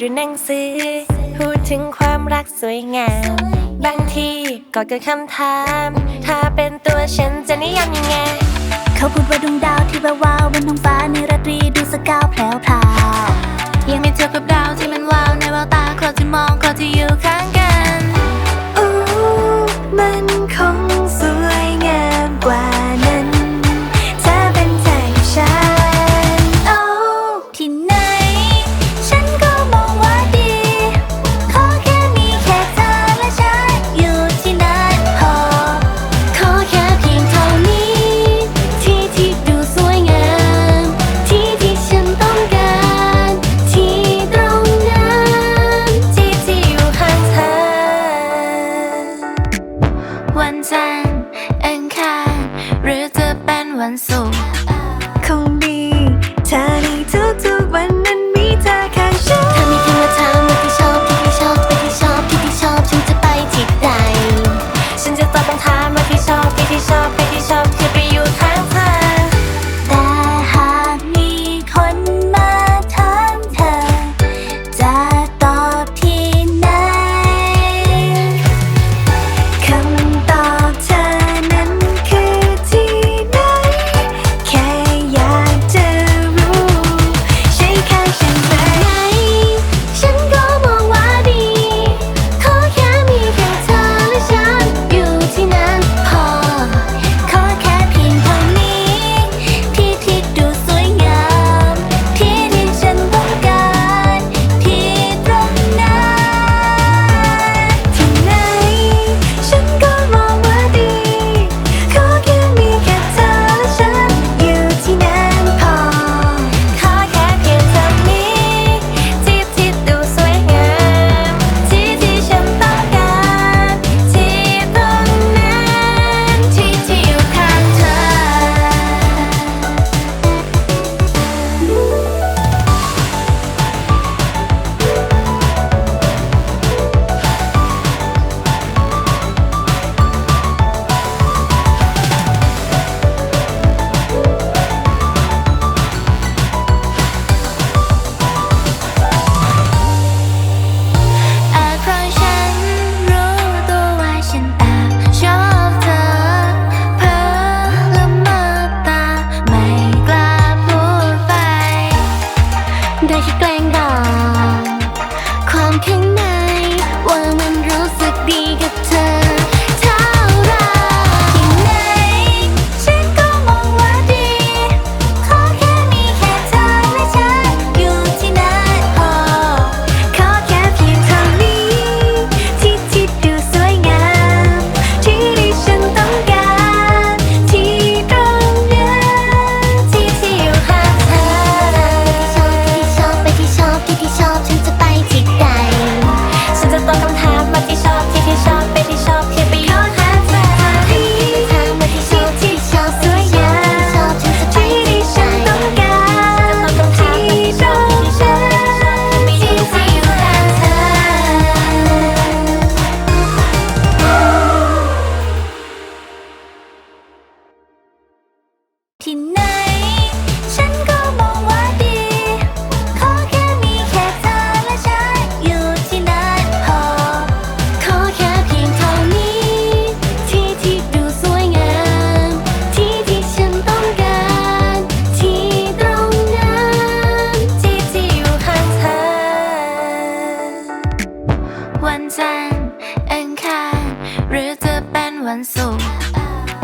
ดูหนังสือ พูดถึงความรักสวยงาม บางทีก็เกิดคำถาม ถ้าเป็นตัวฉันจะนิยามยังไง เขาพูดว่าดวงดาวที่แวววาวบนท้องฟ้าในราตรีดูสกาวแผลวพา วันจันทร์อังคารหรือจะเป็นวันศุกร์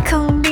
คง